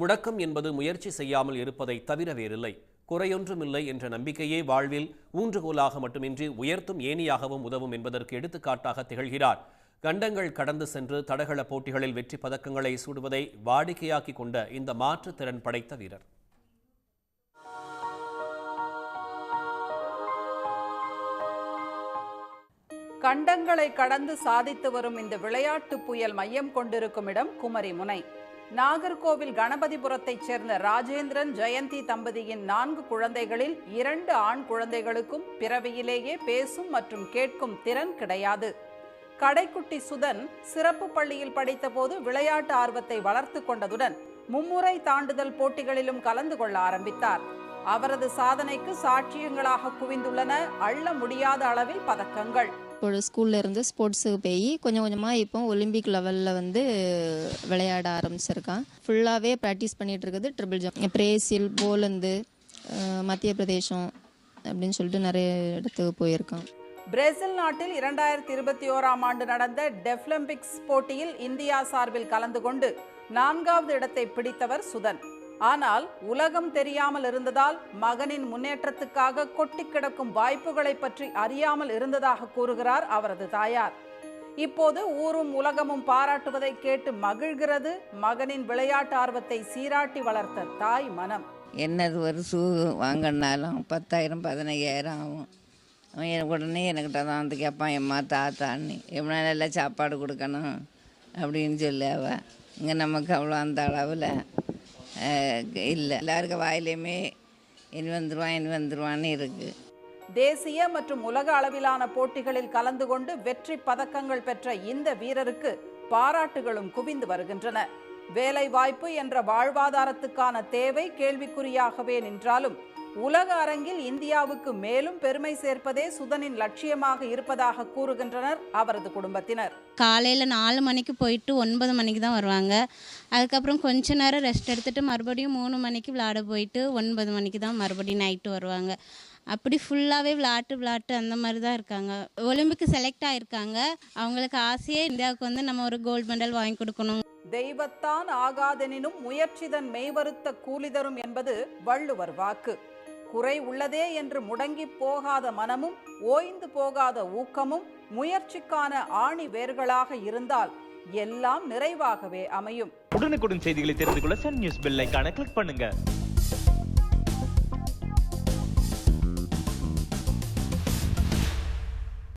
முடக்கம் என்பது முயற்சி செய்யாமல் இருப்பதை தவிர வேறில்லை. குறையொன்றுமில்லை என்ற நம்பிக்கையே வாழ்வில் ஊன்றுகோலாக மட்டுமின்றி உயர்த்தும் ஏணியாகவும் உதவும் என்பதற்கு எடுத்துக்காட்டாக திகழ்கிறார். கண்டங்கள் கடந்து சென்று தடகள போட்டிகளில் வெற்றி பதக்கங்களை சூடுவதை வாடிக்கையாக்கி கொண்ட இந்த மாற்றுத்திறன் படைத்த வீரர். கண்டங்களை கடந்து சாதித்து வரும் இந்த விளையாட்டு புயல் மையம் கொண்டிருக்கும் இடம் குமரி முனை நாகர்கோவில் கணபதிபுரத்தைச் சேர்ந்த ராஜேந்திரன் ஜெயந்தி தம்பதியின் நான்கு குழந்தைகளில் இரண்டு ஆண் குழந்தைகளுக்கும் பிறவியிலேயே பேசும் மற்றும் கேட்கும் திறன் கிடையாது. கடைக்குட்டி சுதன் சிறப்பு பள்ளியில் படித்தபோது விளையாட்டு ஆர்வத்தை வளர்த்து கொண்டதுடன் மும்முறை தாண்டுதல் போட்டிகளிலும் கலந்து கொள்ள ஆரம்பித்தார். அவரது சாதனைக்கு சாட்சியங்களாக குவிந்துள்ளன அள்ள முடியாத அளவில் பதக்கங்கள். இப்போ ஸ்கூலில் இருந்து ஸ்போர்ட்ஸுக்கு போய் கொஞ்சம் கொஞ்சமாக இப்போ ஒலிம்பிக் லெவலில் வந்து விளையாட ஆரம்பிச்சிருக்கான். ஃபுல்லாகவே ப்ராக்டிஸ் பண்ணிகிட்டு இருக்குது ட்ரிபிள் ஜம்ப் பிரேசில் போலந்து மத்திய பிரதேசம் அப்படின்னு சொல்லிட்டு நிறைய இடத்துக்கு போயிருக்கான். பிரேசில் நாட்டில் இரண்டாயிரத்தி இருபத்தி ஓராம் ஆண்டு நடந்த டெஃப்லிம்பிக்ஸ் போட்டியில் இந்தியா சார்பில் கலந்து கொண்டு நான்காவது இடத்தை பிடித்தவர் சுதன். ஆனால் உலகம் தெரியாமல் இருந்ததால் மகனின் முன்னேற்றத்துக்காக கொட்டி கிடக்கும் வாய்ப்புகளை பற்றி அறியாமல் இருந்ததாக கூறுகிறார் அவரது தாயார். இப்போது ஊரும் உலகமும் பாராட்டுவதை கேட்டு மகிழ்கிறது மகனின் விளையாட்டு ஆர்வத்தை சீராட்டி வளர்த்த தாய் மனம். என்னது ஒரு ஷூ வாங்கினாலும் பத்தாயிரம் பதினையாயிரம் ஆகும். அவன் உடனே என்கிட்ட தான் வந்து கேட்பான் எம்மா தாத்தான்னு எவ்வளோ நல்லா சாப்பாடு கொடுக்கணும்? அப்படின்னு சொல்லி அவள் இங்கே நமக்கு அவ்வளோ அந்த அளவில் இல்லை. எல்லாருக்கும் வாயிலையுமே இனி வந்துடுவான் இனி வந்துடுவான்னு இருக்குது தேசிய மற்றும் உலக அளவிலான போட்டிகளில் கலந்து கொண்டு வெற்றி பதக்கங்கள் பெற்ற இந்த வீரருக்கு பாராட்டுகளும் குவிந்து வருகின்றன. வேலை வாய்ப்பு என்ற வாழ்வாதாரத்துக்கான தேவை கேள்விக்குறியாகவே நின்றாலும் உலக அரங்கில் இந்தியாவுக்கு மேலும் பெருமை சேர்ப்பதே சுதனின் லட்சியமாக இருப்பதாக கூறுகின்றனர் அவரது குடும்பத்தினர். காலையில் நாலு மணிக்கு போயிட்டு ஒன்பது மணிக்கு தான் வருவாங்க. அதுக்கப்புறம் கொஞ்ச நேரம் ரெஸ்ட் எடுத்துட்டு மறுபடியும் மூணு மணிக்கு விளையாட போயிட்டு ஒன்பது மணிக்கு தான் மறுபடியும் நைட்டு வருவாங்க. அப்படி ஃபுல்லாகவே விளையாட்டு விளையாட்டு அந்த மாதிரி தான் இருக்காங்க. ஒலிம்பிக்கு செலக்ட் ஆகிருக்காங்க அவங்களுக்கு ஆசையே இந்தியாவுக்கு வந்து நம்ம ஒரு கோல்டு மெடல் வாங்கி கொடுக்கணும். தெய்வத்தான் ஆகாதெனினும் முயற்சிதன் மெய்வருத்த கூலி தரும் என்பது வள்ளுவர் வாக்கு. குறை உள்ளதே என்று முடங்கி போகாத மனமும் ஓய்ந்து போகாத ஊக்கமும் முயற்சிக்கான ஆணி வேர்களாக இருந்தால் எல்லாம் நிறைவாகவே அமையும். உடனுக்குடன் செய்திகளை தெரிந்து கொள்ள சன் நியூஸ் பெல்லைக்கான கிளிக் பண்ணுங்க.